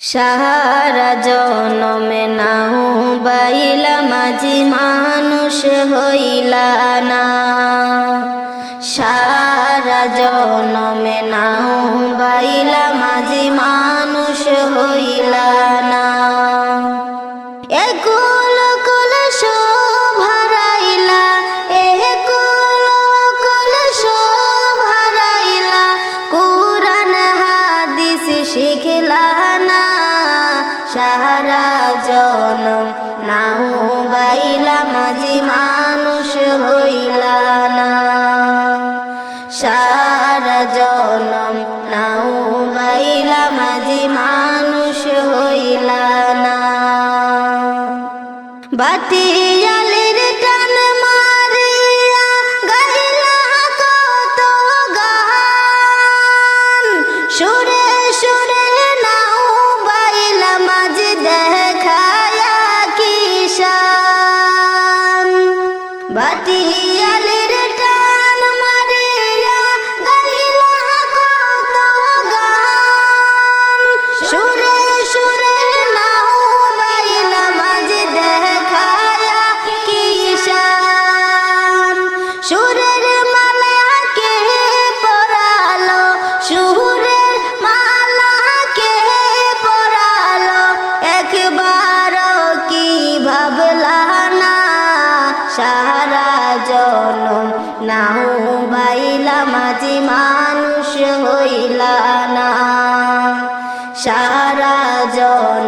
সাহারা জনমে নাও বাইলা মাঝি মানুষ হইলা না। সারা জনমে সারা জনম নাও বাইলা মাঝি মানুষ হইলা না। সারা জনম নাও বাতিয়ালের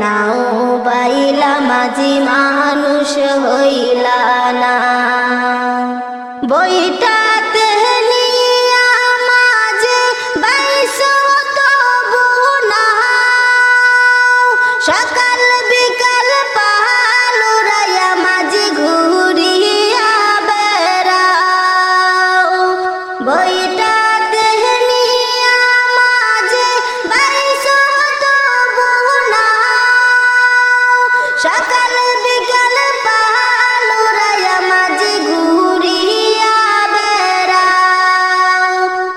নাও পাইলা মাঝি মানুষ হইলা না। বইটা নিয়া সকাল, বিকাল পালুরাইয়া মাঝে ঘুরিয়া বেড়াও।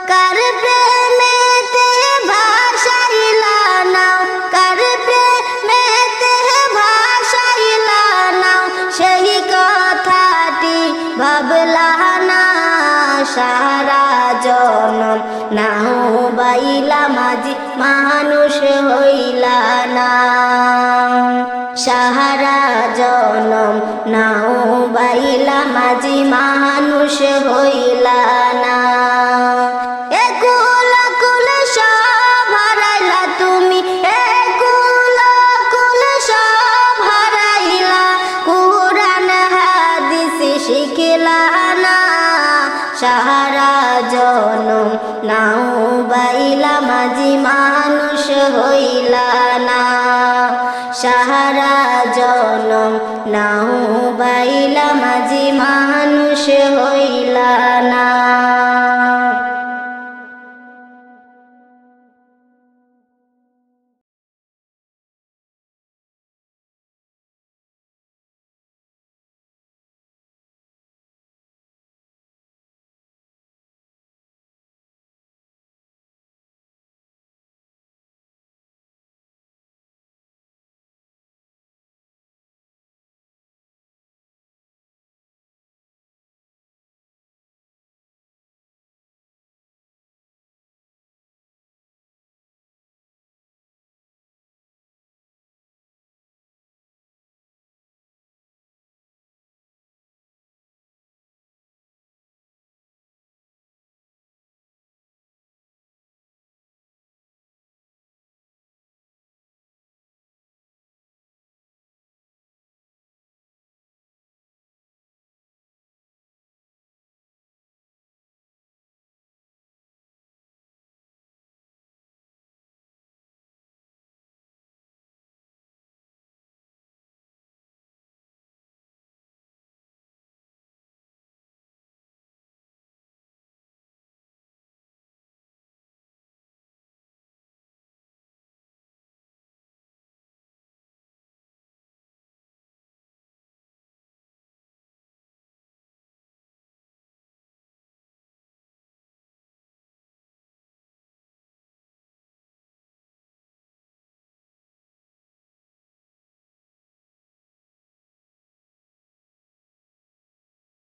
কার প্রেমেতে ভাসাইলা নাও, কার প্রেমেতে ভাসাইলা নাও, সেই কথাটি ভাবলা না, সারা জনম নাও, বাইলা মাঝি মানুষ হইলা না। সাহারা জনম নাও বাইলা মাঝি মানুষ হইলা না। জনম নাও বাইলা মাঝি মানুষ হইলা না। সাহারা জনম নাও বাইলা মাঝি মানুষ হইলা